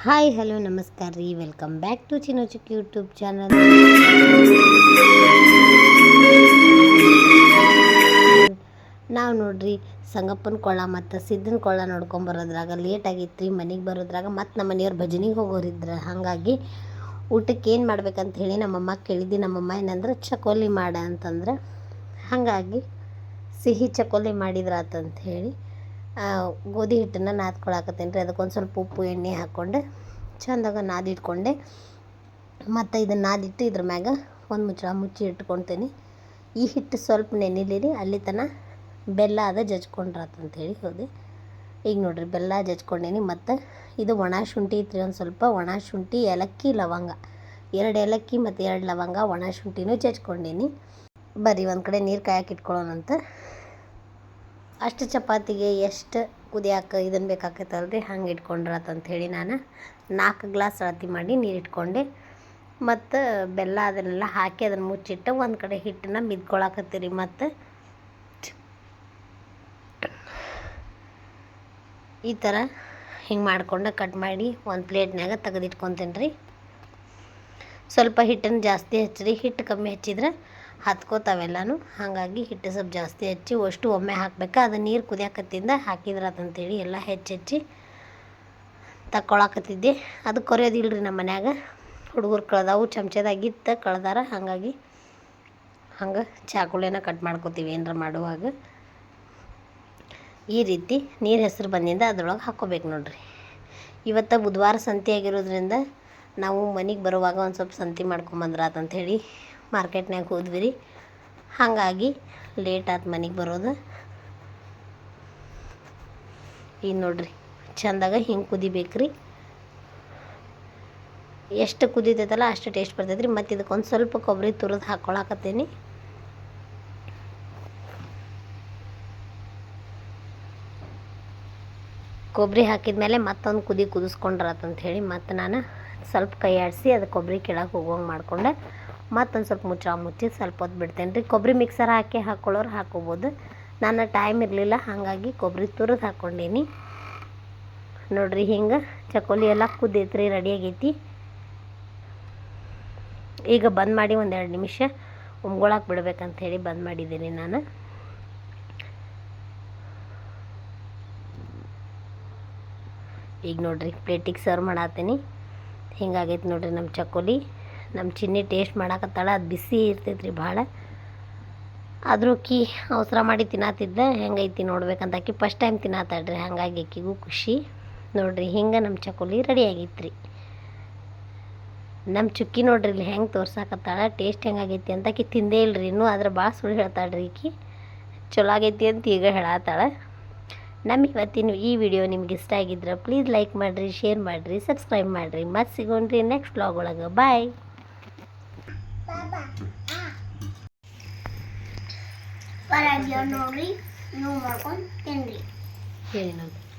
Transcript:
Hi hello ನಮಸ್ಕಾರ ರೀ. Welcome back to ಚಿನ್ನೋ ಚಿಕ್ ಯೂಟ್ಯೂಬ್ ಚಾನಲ್ ನಾವು ನೋಡ್ರಿ ಸಂಗಪ್ಪನ ಕೊಳ್ಳ ಮತ್ತು ಸಿದ್ದನ ಕೊಳ್ಳ ನೋಡ್ಕೊಂಬರೋದ್ರಾಗ ಲೇಟ್ ಆಗಿತ್ತು ರೀ ಮನೆಗೆ ಬರೋದ್ರಾಗ ಮತ್ತು ನಮ್ಮ ಮನೆಯವ್ರು ಭಜನಿಗೆ ಹೋಗೋರಿದ್ರು. ಹಾಗಾಗಿ ಊಟಕ್ಕೆ ಏನು ಮಾಡ್ಬೇಕಂತ ಹೇಳಿ ನಮ್ಮಮ್ಮ ನಮ್ಮ ನಮ್ಮಮ್ಮ ಏನಂದ್ರೆ ಚಕೋಲಿ ಮಾಡ ಅಂತಂದ್ರೆ. ಹಾಗಾಗಿ ಸಿಹಿ ಚಕೋಲಿ ಮಾಡಿದ್ರಾತಂತ ಹೇಳಿ ಆ, ಗೋಧಿ ಹಿಟ್ಟನ್ನು ನಾದ್ಕೊಳಕತ್ತೇನೆ ರೀ. ಅದಕ್ಕೊಂದು ಸ್ವಲ್ಪ ಉಪ್ಪು, ಎಣ್ಣೆ ಹಾಕ್ಕೊಂಡು ಚಂದಾಗ ನಾದಿಟ್ಕೊಂಡೆ. ಮತ್ತು ಇದನ್ನು ನಾದಿಟ್ಟು ಇದ್ರ ಮ್ಯಾಗ ಒಂದು ಮುಚ್ಚಳ ಮುಚ್ಚಿ ಇಟ್ಕೊತೀನಿ ಈ ಹಿಟ್ಟು ಸ್ವಲ್ಪ ನೆನಿಲಿರಿ ಅಲ್ಲಿ ತನ ಬೆಲ್ಲ ಅದ ಜಜ್ಕೊಂಡ್ರಾತಂತ ಹೇಳಿ ಹೋದೆ. ಈಗ ನೋಡಿರಿ, ಬೆಲ್ಲ ಜಜ್ಕೊಂಡೇನಿ. ಮತ್ತು ಇದು ಒಣ ಶುಂಠಿ ಐತ್ರಿ, ಒಂದು ಸ್ವಲ್ಪ ಒಣ ಶುಂಠಿ, ಏಲಕ್ಕಿ, ಲವಂಗ. ಎರಡು ಏಲಕ್ಕಿ ಮತ್ತು ಎರಡು ಲವಂಗ ಒಣ ಶುಂಠಿನೂ ಜಜ್ಕೊಂಡೇನಿ. ಬರ್ರಿ ಒಂದು ಕಡೆ ನೀರು ಕಾಯಕ್ಕೆ ಇಟ್ಕೊಳ್ಳೋಣಂತ ಅಷ್ಟು ಚಪಾತಿಗೆ ಎಷ್ಟು ಕುದಿಯಾಕ ಇದನ್ನು ಬೇಕಾಕೈತಲ್ರಿ ಹಂಗೆ ಇಟ್ಕೊಂಡ್ರೆ ಹೇಳಿ ನಾನು ನಾಲ್ಕು ಗ್ಲಾಸ್ ಅಳತಿ ಮಾಡಿ ನೀರು ಇಟ್ಕೊಂಡೆ. ಮತ್ತು ಬೆಲ್ಲ ಅದನ್ನೆಲ್ಲ ಹಾಕಿ ಅದನ್ನು ಮುಚ್ಚಿಟ್ಟು ಒಂದು ಕಡೆ ಹಿಟ್ಟನ್ನ ಮಿದ್ಕೊಳಕತ್ತೀರಿ ಮತ್ತು. ಈ ಥರ ಹಿಂಗೆ ಮಾಡಿಕೊಂಡು ಕಟ್ ಮಾಡಿ ಒಂದು ಪ್ಲೇಟ್ನಾಗ ತೆಗೆದಿಟ್ಕೊತೀನಿ ರೀ ಸ್ವಲ್ಪ ಹಿಟ್ಟನ್ನು ಜಾಸ್ತಿ ಹಚ್ಚಿರಿ. ಹಿಟ್ಟು ಕಮ್ಮಿ ಹಚ್ಚಿದ್ರೆ ಹತ್ಕೋತಾವೆಲ್ಲನೂ. ಹಾಗಾಗಿ ಹಿಟ್ಟು ಸ್ವಲ್ಪ ಜಾಸ್ತಿ ಹಚ್ಚಿ ಅಷ್ಟು ಒಮ್ಮೆ ಹಾಕ್ಬೇಕು? ಅದು ನೀರು ಕುದಿಯಾಕತ್ತಿಂದ ಹಾಕಿದ್ರಾತಂತೇಳಿ ಎಲ್ಲ ಹೆಚ್ಚು ಹೆಚ್ಚಿ ತಕ್ಕೊಳಕತ್ತಿದ್ದೆ. ಅದು ಕೊರೆಯೋದಿಲ್ರಿ ನಮ್ಮ ಮನ್ಯಾಗ. ಹುಡುಗರು ಕಳ್ದಾವು ಚಮಚದಾಗಿತ್ತು ಕಳ್ದಾರ. ಹಾಗಾಗಿ ಹಂಗೆ ಚಾಕುಳಿನ ಕಟ್ ಮಾಡ್ಕೋತೀವಿ ಏನಾರ ಮಾಡುವಾಗ ಈ ರೀತಿ ನೀರು ಹೆಸರು ಬಂದಿಂದ ಅದ್ರೊಳಗೆ ಹಾಕ್ಕೋಬೇಕು ನೋಡ್ರಿ. ಇವತ್ತು ಬುಧವಾರ ಸಂತೆ ಆಗಿರೋದ್ರಿಂದ ನಾವು ಮನೆಗೆ ಬರುವಾಗ ಒಂದು ಸ್ವಲ್ಪ ಸಂತೆ ಹೇಳಿ ಮಾರ್ಕೆಟ್ನಾಗ ಹೋದ್ವಿ ರೀ. ಹಾಗಾಗಿ ಲೇಟ್ ಆತು ಮನೆಗೆ ಬರೋದು. ಈಗ ನೋಡ್ರಿ, ಚಂದಾಗ ಹಿಂಗೆ ಕುದಿಬೇಕ್ರಿ. ಎಷ್ಟು ಕುದಿತೈತಲ್ಲ ಅಷ್ಟು ಟೇಸ್ಟ್ ಬರ್ತೈತೆ ರೀ ಮತ್ತು ಇದಕ್ಕೊಂದು ಸ್ವಲ್ಪ ಕೊಬ್ಬರಿ ತುರಿದು ಹಾಕ್ಕೊಳಕತ್ತೀನಿ ಕೊಬ್ಬರಿ ಹಾಕಿದ್ಮೇಲೆ ಮತ್ತೊಂದು ಕುದಿ ಕುದಿಸ್ಕೊಂಡ್ರಾತಂತ ಹೇಳಿ ಮತ್ತು ನಾನು ಸ್ವಲ್ಪ ಕೈ ಆಡಿಸಿ ಅದು ಕೊಬ್ಬರಿ ಕೆಳಗೆ ಹೋಗುವಂಗೆ ಮಾಡ್ಕೊಂಡೆ. ಮತ್ತೊಂದು ಸ್ವಲ್ಪ ಮುಚ್ಚ ಮುಚ್ಚಿ ಸ್ವಲ್ಪ ಹೊತ್ತು ಬಿಡ್ತೇನೆ ರೀ ಕೊಬ್ಬರಿ ಮಿಕ್ಸರ್ ಹಾಕಿ ಹಾಕ್ಕೊಳ್ಳೋರು ಹಾಕೋಬೋದು. ನಾನು ಟೈಮ್ ಇರಲಿಲ್ಲ, ಹಾಗಾಗಿ ಕೊಬ್ಬರಿ ತುರಿದು ಹಾಕ್ಕೊಂಡೀನಿ ನೋಡಿರಿ ಹಿಂಗೆ ಚಕೋಲಿ ಎಲ್ಲ ಕುದ್ದೈತ್ರಿ ರೆಡಿ ಆಗೈತಿ. ಈಗ ಬಂದ್ ಮಾಡಿ ಒಂದೆರಡು ನಿಮಿಷ ಉಮ್ಗೊಳಕ್ಕೆ ಬಿಡ್ಬೇಕಂತ ಹೇಳಿ ಬಂದ್ ಮಾಡಿದ್ದೀನಿ ನಾನು. ಈಗ ನೋಡ್ರಿ ಪ್ಲೇಟಿಗೆ ಸರ್ವ್ ಮಾಡತ್ತೀನಿ ಹಿಂಗಾಗೈತೆ ನೋಡ್ರಿ ನಮ್ಮ ಚಕೋಲಿ ನಮ್ಮ ಚಿನ್ನಿ ಟೇಸ್ಟ್ ಮಾಡಾಕತ್ತಾಳ, ಅದು ಬಿಸಿ ಇರ್ತೈತ್ರಿ ಭಾಳ. ಆದರೂ ಕಿ ಅವಸರ ಮಾಡಿ ತಿನ್ನತ್ತಿದ್ದ ಹೆಂಗೈತಿ ನೋಡ್ಬೇಕಂತ ಆಕಿ ಫಸ್ಟ್ ಟೈಮ್ ತಿನ್ನತ್ತಾಳ್ರಿ ಹಾಗಾಗಿ ಆಕಿಗೂ ಖುಷಿ. ನೋಡ್ರಿ ಹಿಂಗೆ ನಮ್ಮ ಚಕೋಲಿ ರೆಡಿ ಆಗೈತ್ರಿ. ನಮ್ಮ ಚುಕ್ಕಿ ನೋಡ್ರಿ ಇಲ್ಲಿ ಹೆಂಗೆ ತೋರ್ಸಾಕತ್ತಾಳ ಟೇಸ್ಟ್ ಹೆಂಗಾಗೈತಿ ಅಂತ ಆಕಿ ತಿಂದೇ ಇಲ್ರಿ, ಇನ್ನೂ ಆದ್ರೆ ಭಾಳ ಸುಳ್ಳು ಹೇಳ್ತಾಳ್ರಿ ಈಕಿ ಚಲೋ ಆಗೈತಿ ಅಂತ ಈಗ ಹೇಳತ್ತಾಳೆ ನಮ್ಮ ಇವತ್ತಿನ ಈ ವಿಡಿಯೋ ನಿಮ್ಗೆ ಇಷ್ಟ ಆಗಿದ್ರೆ ಪ್ಲೀಸ್ ಲೈಕ್ ಮಾಡಿರಿ ಶೇರ್ ಮಾಡಿರಿ ಸಬ್ಸ್ಕ್ರೈಬ್ ಮಾಡಿರಿ. ಮತ್ತೆ ಸಿಗೋಣ್ರಿ ನೆಕ್ಸ್ಟ್ ಬ್ಲಾಗ್ ಒಳಗೆ. ಬಾಯ್ ಪರಾಗಿಯೋ ನೋಡ್ರಿ ನೀವು ಮಾಡ್ಕೊಂಡು ತಿನ್ರಿ ಹೇಳಿ ನೋಡಿ